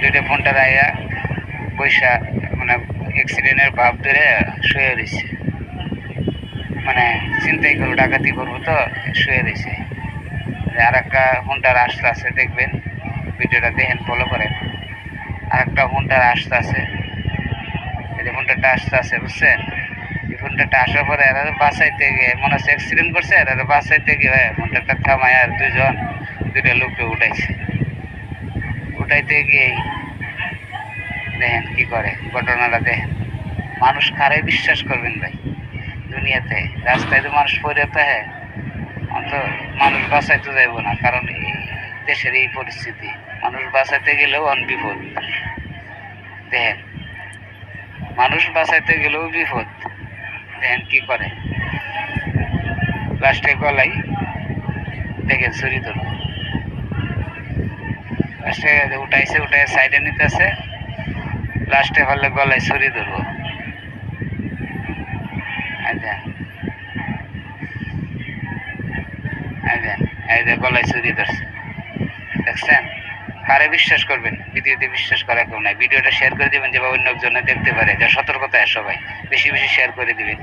দুইটা ফোনটা রাইয়া পয়সা মানে অ্যাক্সিডেন্টের ভাব ধরে শুয়ে রয়েছে। মানে চিন্তাই করব ডাকাতি করব তো, শুয়ে রয়েছে। আর একটা ফোনটার আসতে আছে, দেখবেন। ভিডিওটা দেখেন ফলো করেন। আর একটা ফোনটার আসতে আছে। এই ফোনটা আসতে আছে, বুঝছেন? এই ফোনটা আসার পরে এরা বাসাইতে গিয়ে, মনে হচ্ছে অ্যাক্সিডেন্ট করছে, এরা বাসাইতে গিয়ে ফোনটা থামায় আর দুজন দুইটা লোককে উঠাইছে। উঠাইতে গিয়েই দেখেন কি করে, ঘটনাটা দেখেন। মানুষ কারে বিশ্বাস করবেন ভাই? দুনিয়াতে রাস্তায় তো মানুষ পড়ে হ্যাঁ অন্ত মানুষ বাঁচাইতে যাইব না, কারণ দেশের এই পরিস্থিতি। মানুষ বাঁচাইতে গেলেও অন বিপদ। দেখেন, মানুষ বাঁচাইতে গেলেও বিপদ। দেখেন কি করে। লাস্টে গলাই দেখেন চুরি ধরুন লাস্টে উঠাইছে উঠাই সাইডে নিতেছে। লাস্টে হলে গলায় ছুরি ধরবো। আচ্ছা আচ্ছা যে গলায় ছুরি ধরছে। দেখছেন? কারে বিশ্বাস করবেন? ভিডিওতে বিশ্বাস করা কেউ নাই। ভিডিওটা শেয়ার করে দিবেন, যেভাবে অন্য একজনে দেখতে পারে। যা সতর্কতা সবাই। বেশি বেশি শেয়ার করে দিবেন।